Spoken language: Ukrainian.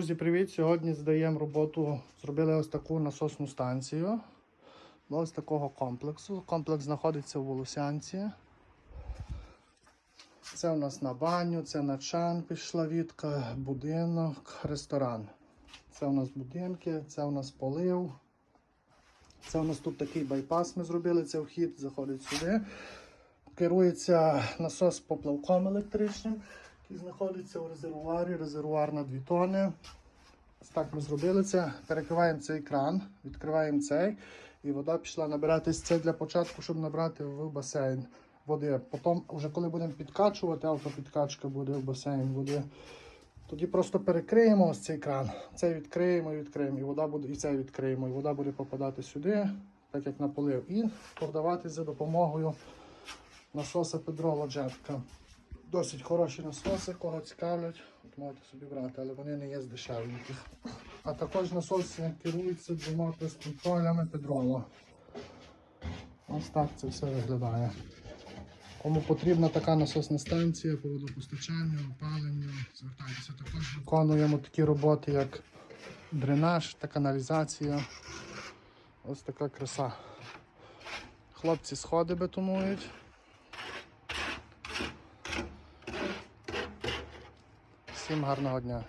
Друзі, привіт! Сьогодні здаємо роботу. Зробили ось таку насосну станцію до ось такого комплексу. Комплекс знаходиться в Волосянці. Це у нас на баню, це на чан пішла відка, будинок, ресторан. Це у нас будинки, це у нас полив. Це у нас тут такий байпас ми зробили, це вхід, заходить сюди. Керується насос поплавком електричним, знаходиться у резервуарі. Резервуар на 2 тони. Ось так ми зробили це. Перекриваємо цей кран, відкриваємо цей, і вода пішла набиратись. Це для початку, щоб набрати в басейн води. Потім, вже коли будемо підкачувати, автопідкачка буде в басейн води. Тоді просто перекриємо ось цей кран. Цей відкриємо і відкриємо, і вода буде, і цей відкриємо, і вода буде попадати сюди, так як на полив, і подавати за допомогою насоса Педрола Джетка. Досить хороші насоси, кого цікавлять, от можете собі брати, але вони не є з дешевеньких. А також насоси керуються двома контролями Педрола. Ось так це все виглядає. Кому потрібна така насосна станція по водопостачанню, опаленню, звертайтеся. Також виконуємо такі роботи, як дренаж та каналізація. Ось така краса. Хлопці сходи бетонують. Всім гарного дня.